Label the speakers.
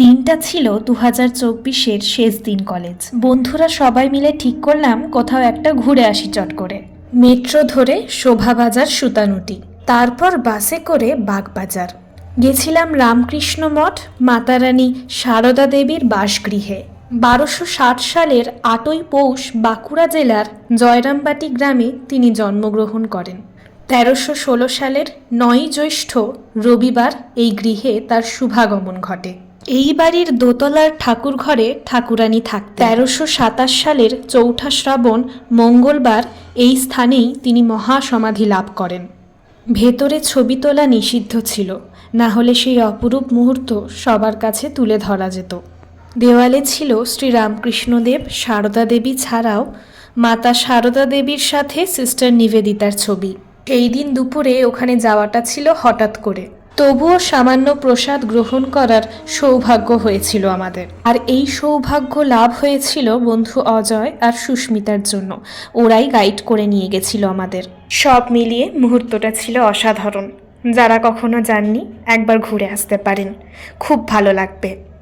Speaker 1: দিনটা ছিল দু হাজার চব্বিশের শেষ দিন কলেজ। বন্ধুরা সবাই মিলে ঠিক করলাম কোথাও একটা ঘুরে আসি চট করে। মেট্রো ধরে শোভাবাজার সুতানুটি। তারপর বাসে করে বাগবাজার। গেছিলাম রামকৃষ্ণ মঠ, মাতারানী সারদা দেবীর বাসগৃহে। বারোশো ষাট সালের আটই পৌষ বাঁকুড়া জেলার জয়রামবাটি গ্রামে তিনি জন্মগ্রহণ করেন। তেরোশো ষোলো সালের নয়ই জ্যৈষ্ঠ রবিবার এই গৃহে তার শুভাগমন ঘটে। এই বাড়ির দোতলার ঠাকুর ঘরে ঠাকুরানী থাকতেন। তেরোশো সাতাশ সালের চৌঠা শ্রাবণ মঙ্গলবার এই স্থানেই তিনি মহাসমাধি লাভ করেন। ভেতরে ছবি তোলা নিষিদ্ধ ছিল। না হলে সেই অপরূপ মুহূর্ত সবার কাছে তুলে ধরা যেত। দেওয়ালে ছিল শ্রী রামকৃষ্ণদেব সারদা দেবী ছাড়াও মাতা সারদা দেবীর সাথে সিস্টার নিবেদিতার ছবি। এই দিন দুপুরে ওখানে যাওয়াটা ছিল হঠাৎ করে। তবুও সামান্য প্রসাদ গ্রহণ করার সৌভাগ্য হয়েছিল আমাদের। আর এই সৌভাগ্য লাভ হয়েছিল বন্ধু অজয় আর সুস্মিতার জন্য। ওরাই গাইড করে নিয়ে গেছিল আমাদের। সব মিলিয়ে মুহূর্তটা ছিল অসাধারণ। যারা কখনো যাননি, একবার ঘুরে আসতে পারেন। খুব ভালো লাগবে।